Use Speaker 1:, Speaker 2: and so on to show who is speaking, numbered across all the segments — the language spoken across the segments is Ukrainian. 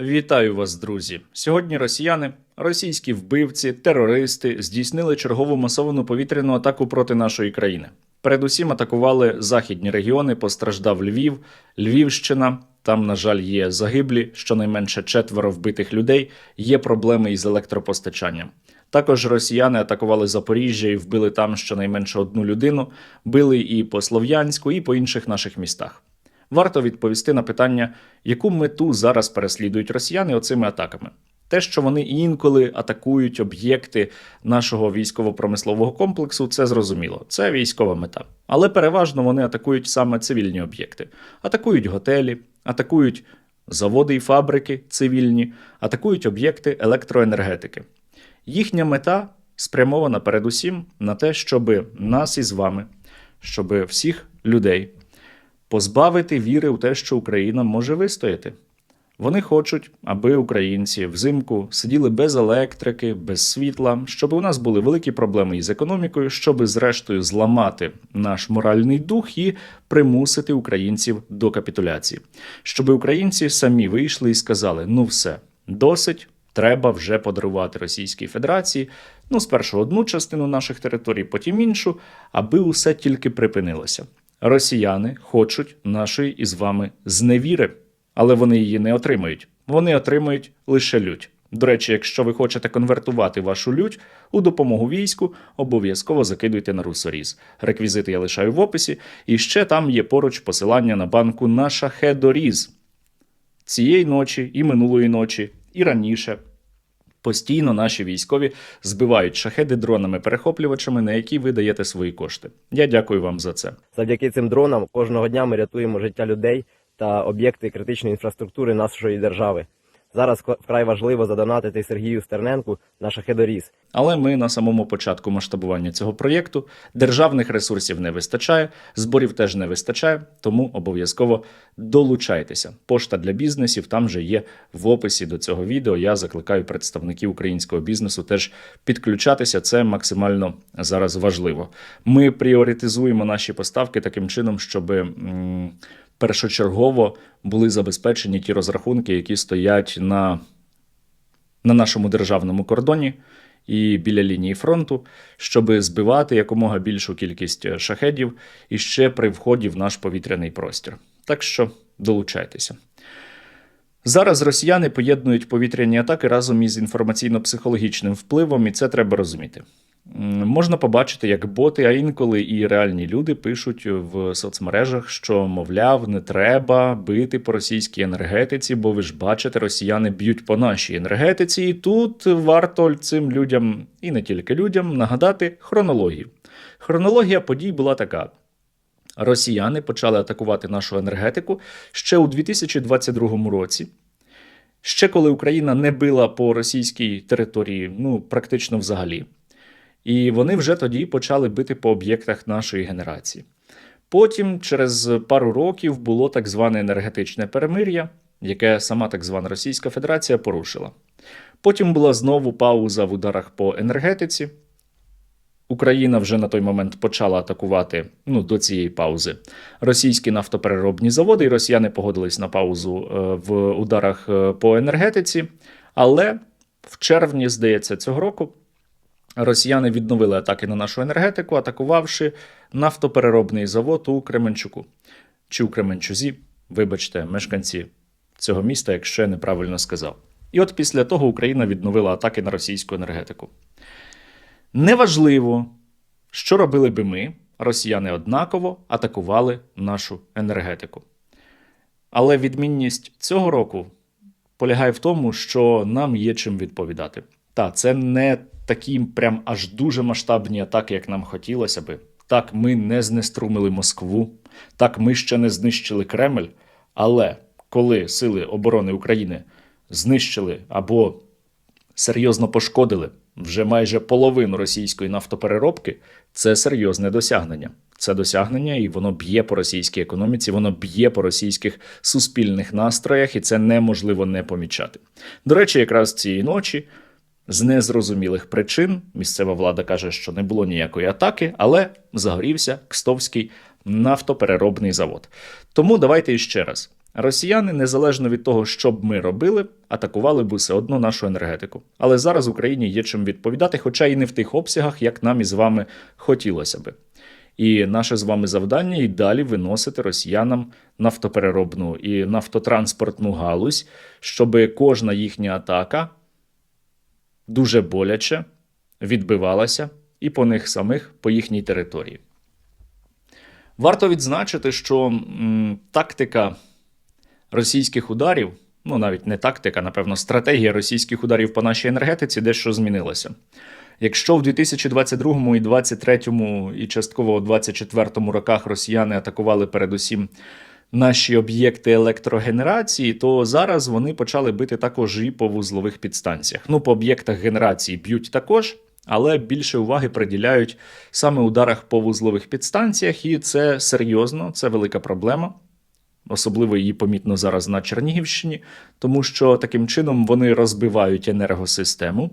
Speaker 1: Вітаю вас, друзі! Сьогодні росіяни, російські вбивці, терористи здійснили чергову масовану повітряну атаку проти нашої країни. Передусім атакували західні регіони, постраждав Львів, Львівщина. Там, на жаль, є загиблі, щонайменше четверо вбитих людей. Є проблеми із електропостачанням. Також росіяни атакували Запоріжжя і вбили там щонайменше одну людину, били і по Слов'янську, і по інших наших містах. Варто відповісти на питання, яку мету зараз переслідують росіяни оцими атаками. Те, що вони інколи атакують об'єкти нашого військово-промислового комплексу, це зрозуміло. Це військова мета. Але переважно вони атакують саме цивільні об'єкти, атакують готелі, атакують заводи і фабрики цивільні, атакують об'єкти електроенергетики. Їхня мета спрямована передусім на те, щоб нас із вами, щоб всіх людей позбавити віри у те, що Україна може вистояти. Вони хочуть, аби українці взимку сиділи без електрики, без світла, щоб у нас були великі проблеми із економікою, щоб зрештою зламати наш моральний дух і примусити українців до капітуляції, щоб українці самі вийшли і сказали: ну все, досить. Треба вже подарувати Російській Федерації ну спершу одну частину наших територій, потім іншу, аби усе тільки припинилося. Росіяни хочуть нашої із вами зневіри, але вони її не отримають. Вони отримають лише лють. До речі, якщо ви хочете конвертувати вашу лють у допомогу війську, обов'язково закидуйте на русоріз. Реквізити я лишаю в описі, і ще там є поруч посилання на банку на шахедоріз. Цієї ночі, і минулої ночі, і раніше. Постійно наші військові збивають шахеди дронами-перехоплювачами, на які ви даєте свої кошти. Я дякую вам за це.
Speaker 2: Завдяки цим дронам кожного дня ми рятуємо життя людей та об'єкти критичної інфраструктури нашої держави. Зараз вкрай важливо задонатити Сергію Стерненку на шахедоріз.
Speaker 1: Але ми на самому початку масштабування цього проєкту державних ресурсів не вистачає, зборів теж не вистачає, тому обов'язково долучайтеся. Пошта для бізнесів там же є в описі до цього відео. Я закликаю представників українського бізнесу теж підключатися. Це максимально зараз важливо. Ми пріоритизуємо наші поставки таким чином, щоб. Першочергово були забезпечені ті розрахунки, які стоять на на нашому державному кордоні і біля лінії фронту, щоб збивати якомога більшу кількість шахедів і ще при вході в наш повітряний простір. Так що долучайтеся. Зараз росіяни поєднують повітряні атаки разом із інформаційно-психологічним впливом, і це треба розуміти. Можна побачити, як боти, а інколи і реальні люди пишуть в соцмережах, що, мовляв, не треба бити по російській енергетиці, бо ви ж бачите, росіяни б'ють по нашій енергетиці. І тут варто цим людям, і не тільки людям, нагадати хронологію. Хронологія подій була така: росіяни почали атакувати нашу енергетику ще у 2022 році. Ще коли Україна не била по російській території, ну практично взагалі. І вони вже тоді почали бити по об'єктах нашої генерації. Потім, через пару років, було так зване енергетичне перемир'я, яке сама так звана Російська Федерація порушила. Потім була знову пауза в ударах по енергетиці. Україна вже на той момент почала атакувати ну, до цієї паузи російські нафтопереробні заводи, і росіяни погодились на паузу е, в ударах е, по енергетиці. Але в червні, здається, цього року росіяни відновили атаки на нашу енергетику, атакувавши нафтопереробний завод у Кременчуку чи у Кременчузі. Вибачте, мешканці цього міста, якщо я неправильно сказав. І от після того Україна відновила атаки на російську енергетику. Неважливо, що робили би ми, росіяни однаково атакували нашу енергетику. Але відмінність цього року полягає в тому, що нам є чим відповідати. Та це не такі прям аж дуже масштабні атаки, як нам хотілося би. Так, ми не знеструмили Москву, так, ми ще не знищили Кремль. Але коли Сили оборони України знищили або серйозно пошкодили вже майже половину російської нафтопереробки, це серйозне досягнення. Це досягнення, і воно б'є по російській економіці, воно б'є по російських суспільних настроях, і це неможливо не помічати. До речі, якраз цієї ночі. З незрозумілих причин місцева влада каже, що не було ніякої атаки, але загорівся Кстовський нафтопереробний завод. Тому давайте іще раз: Росіяни, незалежно від того, що б ми робили, атакували б усе одно нашу енергетику. Але зараз Україні є чим відповідати, хоча і не в тих обсягах, як нам із вами хотілося би. І наше з вами завдання і далі виносити росіянам нафтопереробну і нафтотранспортну галузь, щоб кожна їхня атака дуже боляче відбивалася і по них самих, по їхній території. Варто відзначити, що м, тактика російських ударів, ну навіть не тактика, напевно, стратегія російських ударів по нашій енергетиці дещо змінилася. Якщо в 2022 і 2023 і частково у 2024 роках росіяни атакували передусім наші об'єкти електрогенерації, то зараз вони почали бити також і по вузлових підстанціях. Ну, по об'єктах генерації б'ють також, але більше уваги приділяють саме ударах по вузлових підстанціях, і це серйозно, це велика проблема. Особливо її помітно зараз на Чернігівщині, тому що таким чином вони розбивають енергосистему,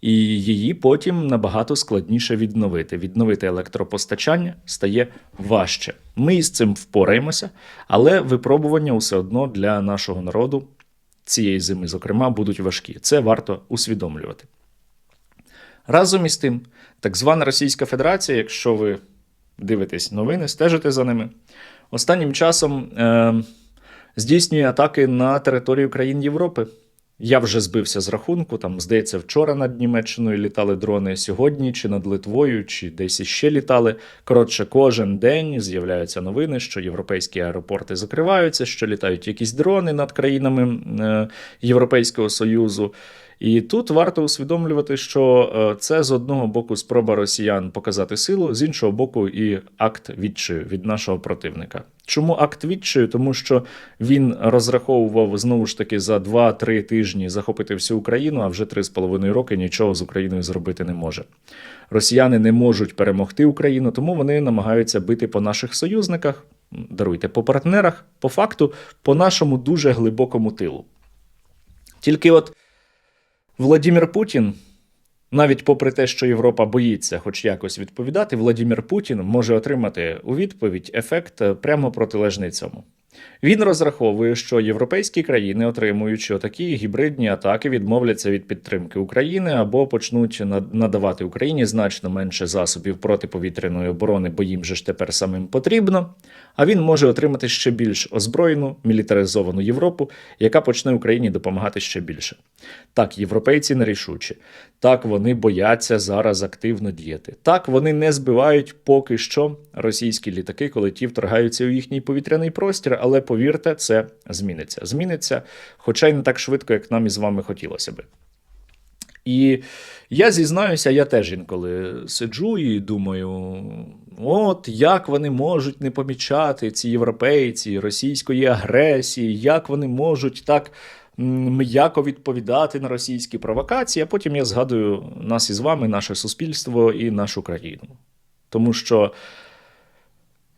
Speaker 1: і її потім набагато складніше відновити. Відновити електропостачання стає важче. Ми із цим впораємося, але випробування все одно для нашого народу цієї зими, зокрема, будуть важкі. Це варто усвідомлювати. Разом із тим, так звана Російська Федерація, якщо ви дивитесь новини, стежите за ними, останнім часом е, здійснює атаки на територію країн Європи. Я вже збився з рахунку. Там, здається, вчора над Німеччиною літали дрони сьогодні, чи над Литвою, чи десь іще літали. Коротше, кожен день з'являються новини, що європейські аеропорти закриваються, що літають якісь дрони над країнами е, Європейського Союзу. І тут варто усвідомлювати, що е, це з одного боку спроба росіян показати силу, з іншого боку, і акт відчаю від нашого противника. Чому акт відчаю? Тому що він розраховував знову ж таки за 2-3 тижні захопити всю Україну, а вже 3,5 роки нічого з Україною зробити не може. Росіяни не можуть перемогти Україну, тому вони намагаються бити по наших союзниках, даруйте по партнерах, по факту, по нашому дуже глибокому тилу. Тільки от. Владимир Путін, навіть попри те, що Європа боїться хоч якось відповідати, Владимир Путін може отримати у відповідь ефект прямо протилежний цьому. Він розраховує, що європейські країни, отримуючи отакі гібридні атаки, відмовляться від підтримки України або почнуть надавати Україні значно менше засобів протиповітряної оборони, бо їм же ж тепер самим потрібно. А він може отримати ще більш озброєну мілітаризовану Європу, яка почне Україні допомагати ще більше. Так, європейці нерішучі. Так, вони бояться зараз активно діяти. Так, вони не збивають поки що російські літаки, коли ті вторгаються у їхній повітряний простір. Але повірте, це зміниться. Зміниться, хоча й не так швидко, як нам із вами хотілося би. І я зізнаюся, я теж інколи сиджу і думаю: от як вони можуть не помічати ці європейці російської агресії, як вони можуть так м'яко відповідати на російські провокації, а потім я згадую нас із вами, наше суспільство і нашу країну. Тому що.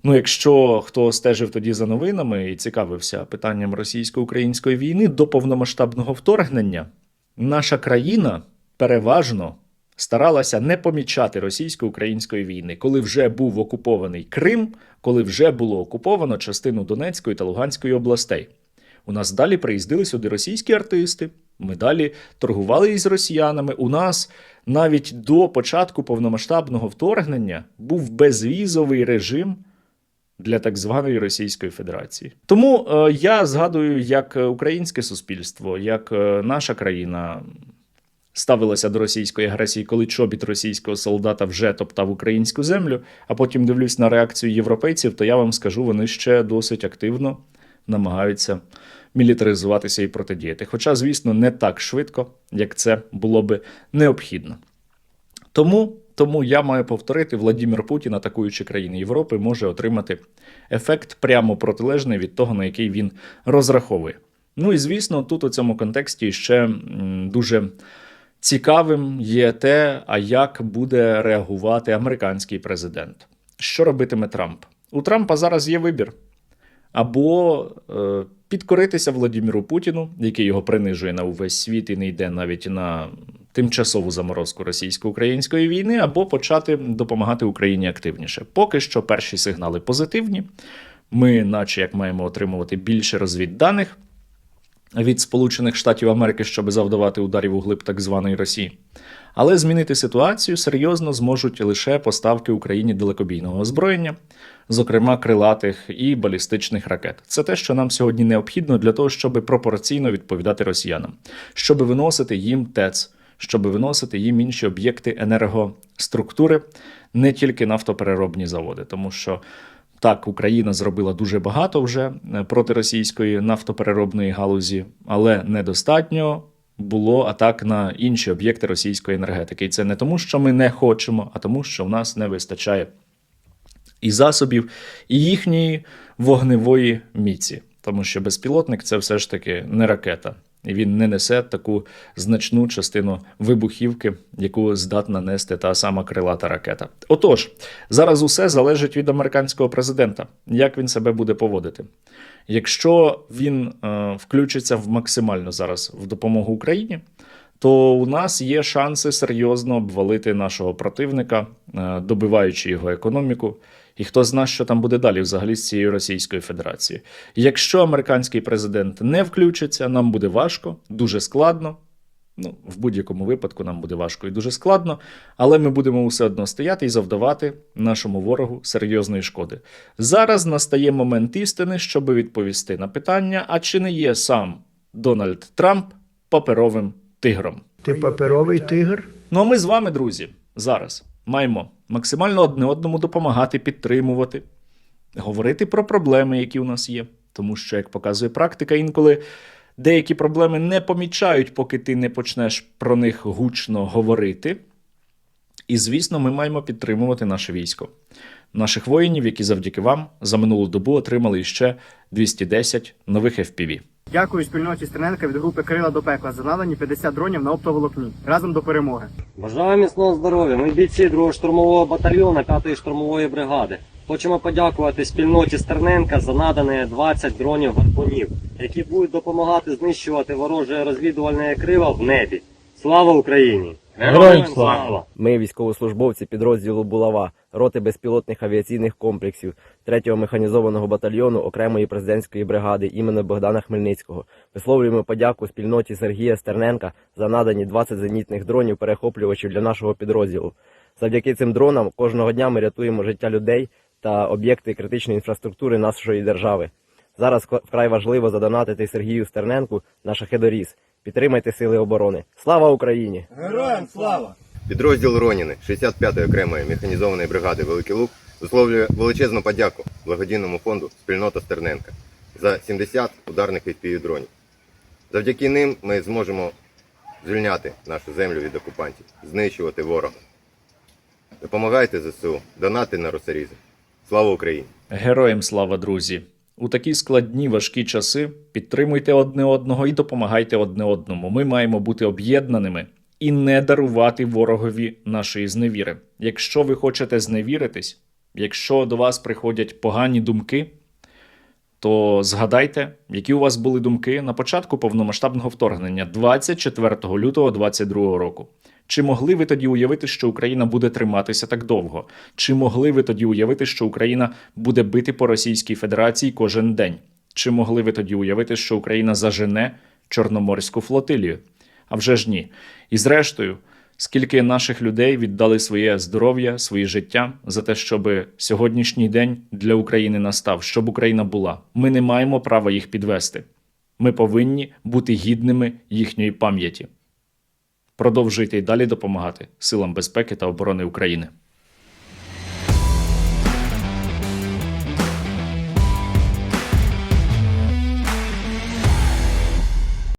Speaker 1: Ну, якщо хто стежив тоді за новинами і цікавився питанням російсько-української війни до повномасштабного вторгнення, наша країна переважно старалася не помічати російсько-української війни, коли вже був окупований Крим, коли вже було окуповано частину Донецької та Луганської областей. У нас далі приїздили сюди російські артисти. Ми далі торгували із росіянами. У нас навіть до початку повномасштабного вторгнення був безвізовий режим для так званої Російської Федерації. Тому е, я згадую, як українське суспільство, як е, наша країна ставилася до російської агресії, коли чобіт російського солдата вже топтав українську землю, а потім дивлюсь на реакцію європейців, то я вам скажу, вони ще досить активно намагаються мілітаризуватися і протидіяти. Хоча, звісно, не так швидко, як це було би необхідно. Тому, тому я маю повторити, Владимир Путін, атакуючи країни Європи, може отримати ефект прямо протилежний від того, на який він розраховує. Ну і звісно, тут у цьому контексті ще дуже цікавим є те, а як буде реагувати американський президент. Що робитиме Трамп? У Трампа зараз є вибір. Або е, підкоритися Владимиру Путіну, який його принижує на увесь світ і не йде навіть на тимчасову заморозку російсько-української війни, або почати допомагати Україні активніше. Поки що перші сигнали позитивні. Ми, наче як маємо отримувати більше розвідданих від Сполучених Штатів Америки, щоб завдавати ударів у глиб так званої Росії. Але змінити ситуацію серйозно зможуть лише поставки Україні далекобійного озброєння, зокрема крилатих і балістичних ракет. Це те, що нам сьогодні необхідно для того, щоб пропорційно відповідати росіянам, щоб виносити їм ТЕЦ, щоб виносити їм інші об'єкти енергоструктури, не тільки нафтопереробні заводи, тому що. Так, Україна зробила дуже багато вже е, проти російської нафтопереробної галузі, але недостатньо було атак на інші об'єкти російської енергетики. І це не тому, що ми не хочемо, а тому, що в нас не вистачає і засобів, і їхньої вогневої міці. Тому що безпілотник це все ж таки не ракета. І він не несе таку значну частину вибухівки, яку здатна нести та сама крилата ракета. Отож, зараз усе залежить від американського президента, як він себе буде поводити. Якщо він е, включиться в максимально зараз в допомогу Україні, то у нас є шанси серйозно обвалити нашого противника, е, добиваючи його економіку. І хто зна, що там буде далі взагалі з цією Російською Федерацією. Якщо американський президент не включиться, нам буде важко, дуже складно. Ну, в будь-якому випадку нам буде важко і дуже складно, але ми будемо все одно стояти і завдавати нашому ворогу серйозної шкоди. Зараз настає момент істини, щоб відповісти на питання: а чи не є сам Дональд Трамп паперовим тигром?
Speaker 3: Ти паперовий тигр?
Speaker 1: Ну а ми з вами, друзі, зараз маємо максимально одне одному допомагати, підтримувати, говорити про проблеми, які у нас є. Тому що, як показує практика, інколи деякі проблеми не помічають, поки ти не почнеш про них гучно говорити. І, звісно, ми маємо підтримувати наше військо, наших воїнів, які завдяки вам за минулу добу отримали ще 210 нових FPV.
Speaker 4: Дякую спільноті Стерненка від групи Крила до пекла за надані 50 дронів на оптоволокні. Разом до перемоги.
Speaker 5: Бажаю міцного здоров'я. Ми бійці 2-го штурмового батальйону 5-ї штурмової бригади. Хочемо подякувати спільноті Стерненка за надані 20 дронів гарпунів, які будуть допомагати знищувати вороже розвідувальне крила в небі. Слава Україні!
Speaker 3: Героям слава!
Speaker 2: Ми, військовослужбовці підрозділу Булава, роти безпілотних авіаційних комплексів 3-го механізованого батальйону окремої президентської бригади імені Богдана Хмельницького, висловлюємо подяку спільноті Сергія Стерненка за надані 20 зенітних дронів перехоплювачів для нашого підрозділу. Завдяки цим дронам кожного дня ми рятуємо життя людей та об'єкти критичної інфраструктури нашої держави. Зараз вкрай важливо задонатити Сергію Стерненку на шахедоріз. Підтримайте сили оборони. Слава Україні!
Speaker 6: Підрозділ Роніни 65-ї окремої механізованої бригади Великий Лук висловлює величезну подяку благодійному фонду Спільнота Стерненка за 70 ударних відпів дронів. Завдяки ним ми зможемо звільняти нашу землю від окупантів, знищувати ворога. Допомагайте ЗСУ, донати на росарізи. Слава Україні!
Speaker 1: Героям слава, друзі! У такі складні важкі часи підтримуйте одне одного і допомагайте одне одному. Ми маємо бути об'єднаними і не дарувати ворогові нашої зневіри. Якщо ви хочете зневіритись, якщо до вас приходять погані думки, то згадайте, які у вас були думки на початку повномасштабного вторгнення 24 лютого 2022 року. Чи могли ви тоді уявити, що Україна буде триматися так довго? Чи могли ви тоді уявити, що Україна буде бити по Російській Федерації кожен день? Чи могли ви тоді уявити, що Україна зажене Чорноморську флотилію? А вже ж ні. І зрештою, скільки наших людей віддали своє здоров'я, своє життя за те, щоб сьогоднішній день для України настав, щоб Україна була. Ми не маємо права їх підвести. Ми повинні бути гідними їхньої пам'яті. Продовжуйте й далі допомагати силам безпеки та оборони України.